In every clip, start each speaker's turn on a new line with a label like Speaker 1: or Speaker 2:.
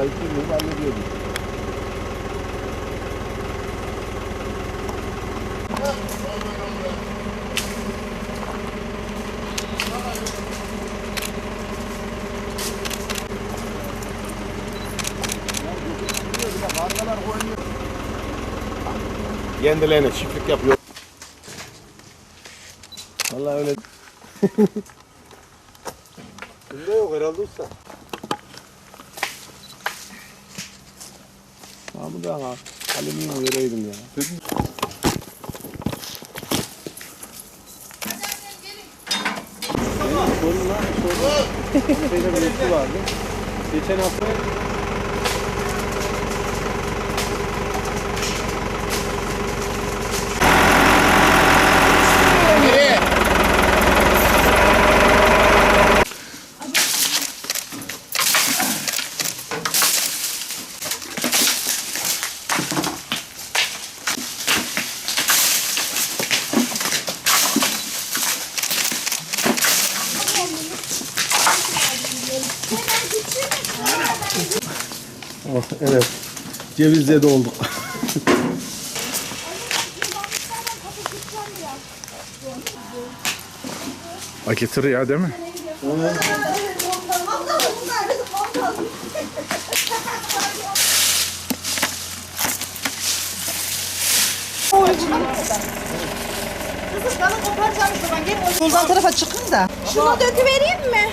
Speaker 1: ay bir yıl hallediyorduk. Kendilerine çiftlik yapıyor. Vallahi öyle. Bunda yok herhalde usta. Da ha. Alüminyum vereydim ya. Sorun var mı? Sorun. Şeyde bir vardı. Geçen hafta Oh, evet. Cevizle de olduk.
Speaker 2: Akitır ya değil mi?
Speaker 3: Kızım bana koparacağım o zaman. Gel o yoldan tarafa çıkın da. Şunu döküvereyim mi?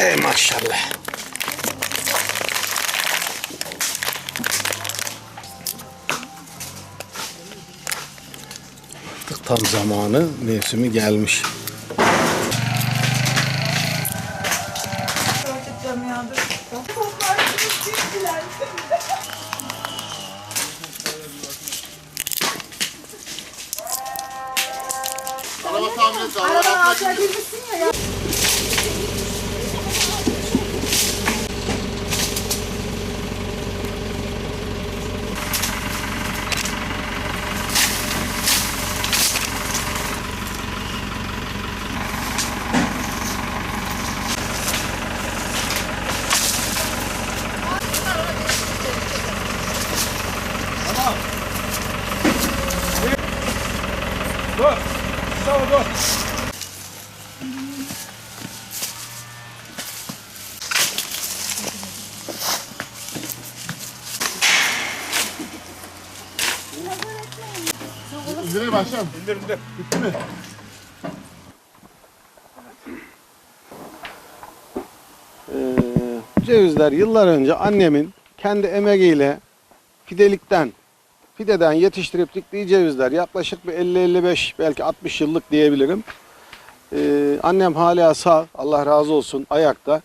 Speaker 1: Ey maşallah. Artık tam zamanı, mevsimi gelmiş.
Speaker 3: Aradan alçağa girmişsin ya. Ya.
Speaker 1: İndirir başlam. İndir indir. Bitti mi? Cevizler yıllar önce annemin kendi emeğiyle fidelikten, fideden yetiştirip diktiği cevizler yaklaşık bir 50-55 belki 60 yıllık diyebilirim. Ee, annem hala sağ, Allah razı olsun ayakta.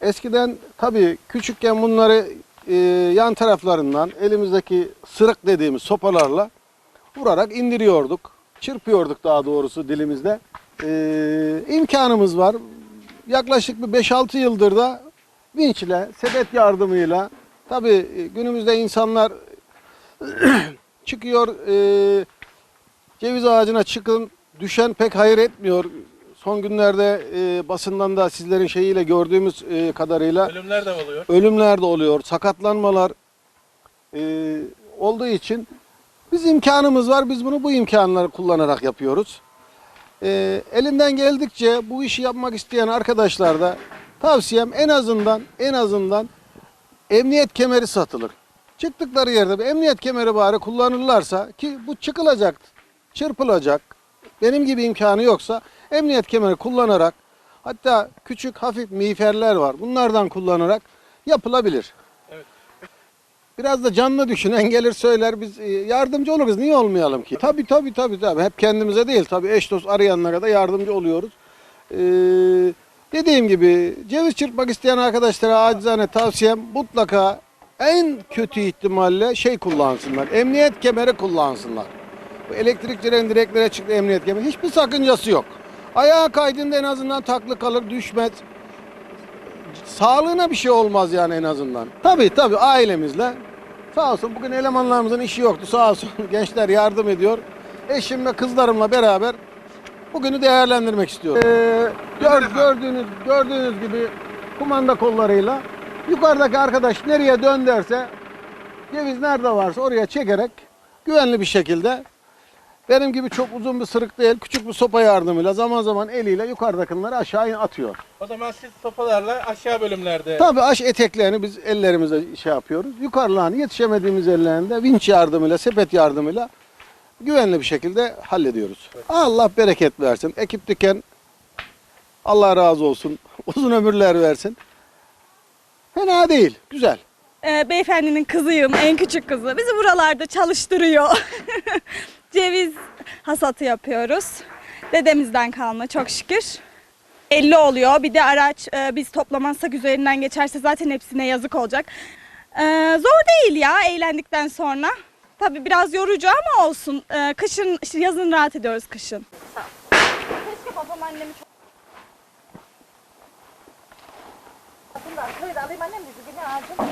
Speaker 1: Eskiden tabii küçükken bunları e, yan taraflarından elimizdeki sırık dediğimiz sopalarla vurarak indiriyorduk. Çırpıyorduk daha doğrusu dilimizde. Ee, imkanımız var. Yaklaşık bir 5-6 yıldır da vinçle, sepet yardımıyla tabii e, günümüzde insanlar çıkıyor e, ceviz ağacına çıkın düşen pek hayır etmiyor. Son günlerde e, basından da sizlerin şeyiyle gördüğümüz e, kadarıyla
Speaker 4: Ölümler de oluyor.
Speaker 1: ölümler de oluyor, sakatlanmalar e, olduğu için biz imkanımız var. Biz bunu bu imkanları kullanarak yapıyoruz. E, elinden geldikçe bu işi yapmak isteyen arkadaşlar da tavsiyem en azından en azından emniyet kemeri satılır. Çıktıkları yerde bir emniyet kemeri bari kullanırlarsa ki bu çıkılacak, çırpılacak. Benim gibi imkanı yoksa emniyet kemeri kullanarak hatta küçük hafif miğferler var. Bunlardan kullanarak yapılabilir. Biraz da canlı düşünen gelir söyler biz e, yardımcı oluruz. Niye olmayalım ki? Tabii tabii tabii tabii. Hep kendimize değil tabii eş dost arayanlara da yardımcı oluyoruz. Ee, dediğim gibi ceviz çırpmak isteyen arkadaşlara acizane tavsiyem mutlaka en kötü ihtimalle şey kullansınlar. Emniyet kemeri kullansınlar. Bu elektrikçilerin direklere çıktı emniyet kemeri. Hiçbir sakıncası yok. Ayağa kaydığında en azından taklı kalır, düşmez sağlığına bir şey olmaz yani en azından. Tabii tabii ailemizle. Sağ olsun bugün elemanlarımızın işi yoktu. Sağ olsun gençler yardım ediyor. Eşim ve kızlarımla beraber bugünü değerlendirmek istiyorum. Ee, gör, gördüğünüz gördüğünüz gibi kumanda kollarıyla yukarıdaki arkadaş nereye dön derse ceviz nerede varsa oraya çekerek güvenli bir şekilde benim gibi çok uzun bir sırık değil, küçük bir sopa yardımıyla zaman zaman eliyle yukarıdakileri aşağı atıyor.
Speaker 4: O zaman siz sopalarla aşağı bölümlerde
Speaker 1: Tabii aş eteklerini biz ellerimizle şey yapıyoruz. Yukarılarını yetişemediğimiz ellerinde vinç yardımıyla, sepet yardımıyla güvenli bir şekilde hallediyoruz. Allah bereket versin. Ekip diken Allah razı olsun. Uzun ömürler versin. Fena değil. Güzel.
Speaker 5: Ee, beyefendinin kızıyım, en küçük kızı. Bizi buralarda çalıştırıyor. Ceviz hasatı yapıyoruz. Dedemizden kalma çok şükür. 50 oluyor. Bir de araç e, biz toplamazsak üzerinden geçerse zaten hepsine yazık olacak. Ee, zor değil ya eğlendikten sonra. Tabii biraz yorucu ama olsun. Ee, kışın, işte yazın rahat ediyoruz kışın. Keşke babam annemi çok...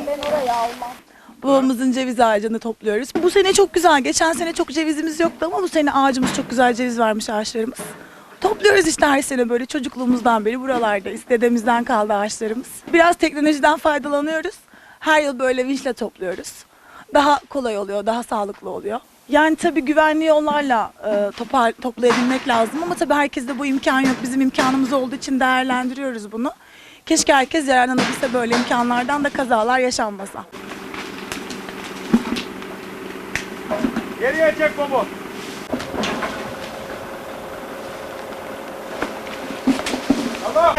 Speaker 5: Ben oraya almam.
Speaker 6: Babamızın ceviz ağacını topluyoruz. Bu sene çok güzel. Geçen sene çok cevizimiz yoktu ama bu sene ağacımız çok güzel ceviz vermiş ağaçlarımız. Topluyoruz işte her sene böyle çocukluğumuzdan beri buralarda. İstediğimizden kaldı ağaçlarımız. Biraz teknolojiden faydalanıyoruz. Her yıl böyle vinçle topluyoruz. Daha kolay oluyor, daha sağlıklı oluyor. Yani tabii güvenli yollarla e, topar, toplayabilmek lazım ama tabii herkeste bu imkan yok. Bizim imkanımız olduğu için değerlendiriyoruz bunu. Keşke herkes yararlanabilse böyle imkanlardan da kazalar yaşanmasa.
Speaker 4: Geriye çek baba. Tamam.